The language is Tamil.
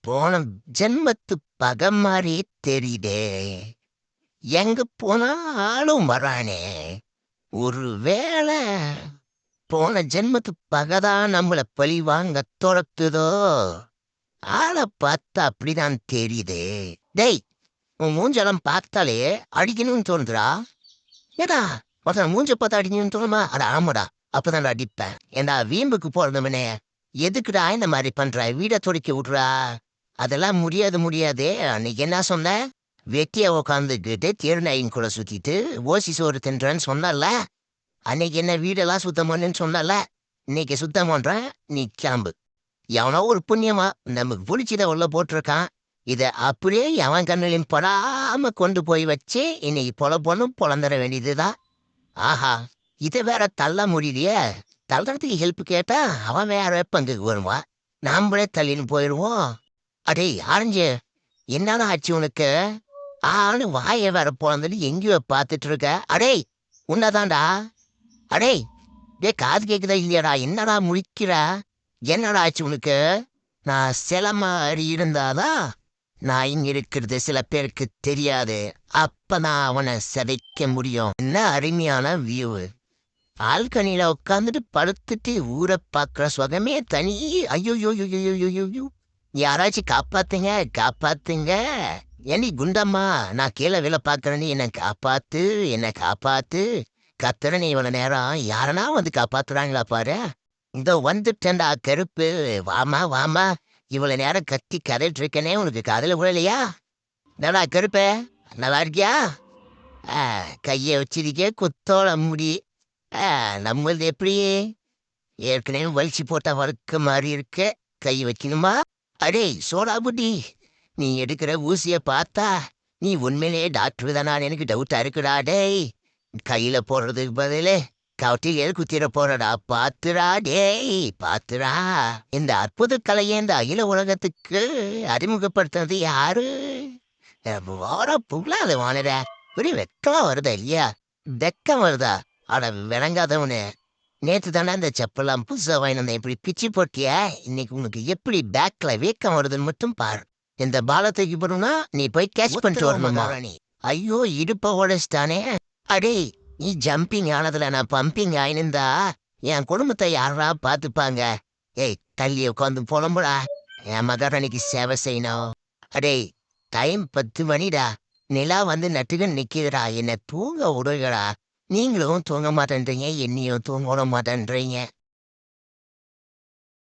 போன ஜென்மத்து பகை மாதிரி தெரியுதே. எங்க போனா ஆளும் வரானே ஒருவேளை போன ஜென்மத்து பகைதான் நம்மள பழி வாங்க துரத்துதோ? ஆளை பார்த்தா அப்படிதான் தெரியுதே. டேய் உன் மூஞ்செல்லாம் பார்த்தாலே அடிக்கணும்னு தோணுதுடா ஏடா ஒருத்தன் மூஞ்ச பார்த்து அடிக்கணும்னு தோணுமா? அட ஆமாடா அப்பதான் அடிப்பேன். ஏண்டா வீம்புக்கு போறதுமனே எதுக்குடா இந்த மாதிரி பண்ற? வீடை துடைக்க விட்றா? அதெல்லாம் முடியாது முடியாதே. அன்னைக்கு என்ன சொன்ன? வெட்டியா உக்காந்துக்கிட்டு தேர்நாயின் கூட சுத்திட்டு ஓசி சோறு தின்றேன்னு சொன்னல அன்னைக்கு என்ன வீடெல்லாம் சுத்தம் பண்ணுன்னு சொன்னல இன்னைக்கு சுத்தம் பண்றேன் நீ கிளம்பு. எவனோ ஒரு புண்ணியமா நமக்கு புடிச்சத உள்ள போட்டிருக்கான். இத அப்படியே எவன் கண்ணிலையும் படாம கொண்டு போய் வச்சு இன்னைக்கு பொல பொண்ணும் பொழந்துட வேண்டியதுதான். ஆஹா இதை வேற தள்ள முடியலையே. தள்ளுறதுக்கு ஹெல்ப் கேட்டா அவன் வேற பங்குக்கு வருவான். நாமளே தள்ளின்னு போயிடுவோம் அடே ஆரஞ்சு என்னடா ஆச்சு உனக்கு? ஆளு வாயை வேற போனதுன்னு எங்கேயோ பார்த்துட்டு இருக்க அடே உன்னதான்டா. அடே டே காது கேட்குதா இல்லையாடா? என்னடா முழிக்கிற? என்னடா ஆச்சு உனக்கு? நான் சில மாதிரி இருந்தாதான் நான் இங்க இருக்கிறது சில பேருக்கு தெரியாது. அப்பதான் அவனை சிதைக்க முடியும். என்ன அருமையான வியூ பால்கனியில உட்காந்துட்டு படுத்துட்டு ஊரை பார்க்குற சுகமே தனி. ஐயோ யாராச்சும் காப்பாத்துங்க காப்பாத்துங்க. ஏண்டி குண்டம்மா நான் கீழே விழ பார்க்கறேன்னு என்னை காப்பாத்து என்னை காப்பாத்து. கத்துறேன்னு இவ்வளவு நேரம். யாரனா வந்து காப்பாத்துறாங்களா பாரு. இந்த வந்துட்டேன்டா கருப்பு. வாமா வாமா இவ்வளவு நேரம் கத்தி கதைட்டு இருக்கனே உனக்கு கதையில விழலையா? என்னடா கருப்பே நல்லா இருக்கியா? ஆ, கையை வச்சிருக்கே குத்தோட முடி. நம்மளது எப்படி ஏற்கனவே வலிச்சு போட்ட வறுக்க மாதிரி இருக்க. கை வைக்கணுமா? அடே சோடாபுட்டி நீ எடுக்கிற ஊசிய பார்த்தா நீ உண்மையிலேயே டாக்டர் தானான்னு எனக்கு டவுட்டா இருக்குடா டேய். கையில போடுறதுக்கு பதிலு கவட்டிகள் குத்திர போறடா பாத்துரா டேய் பாத்துரா இந்த அற்புத கலையை இந்த அகில உலகத்துக்கு அறிமுகப்படுத்துனது யாரு? வார புகழாத வானட ஒரு வெக்கமா வருதா இல்லையா? வெக்கம் வருதா? அட விளங்காதவனு. நேத்து தானே இந்த செப்பலாம் புதுசா வாங்கின இப்படி பிச்சு போட்டியா? இன்னைக்கு உனக்கு எப்படி பேக்ல வேக்கம் வருதுன்னு மட்டும் பாரு. இந்த பாலத்துக்கு போறோம்னா நீ போய் கேட்ச் பண்ணிட்டு வரணுமா? ஐயோ இடுப்ப உடைச்சிட்டானே. அடே நீ ஜம்பிங் ஆனதுல நான் பம்பிங் ஆயினுந்தா என் குடும்பத்தை யாரா பாத்துப்பாங்க ஏய் தள்ளி உட்காந்து புலம்புடா. என் மகாராணிக்கு சேவை செய்யணும். அடே டைம் பத்து மணிடா. நிலா வந்து நட்டுக்கு நிக்குதுடா. என்ன தூங்க விடுங்கடா. நீங்களும் தூங்க மாட்டேன்றீங்க என்னையும் தூங்க விட மாட்டேன்றீங்க.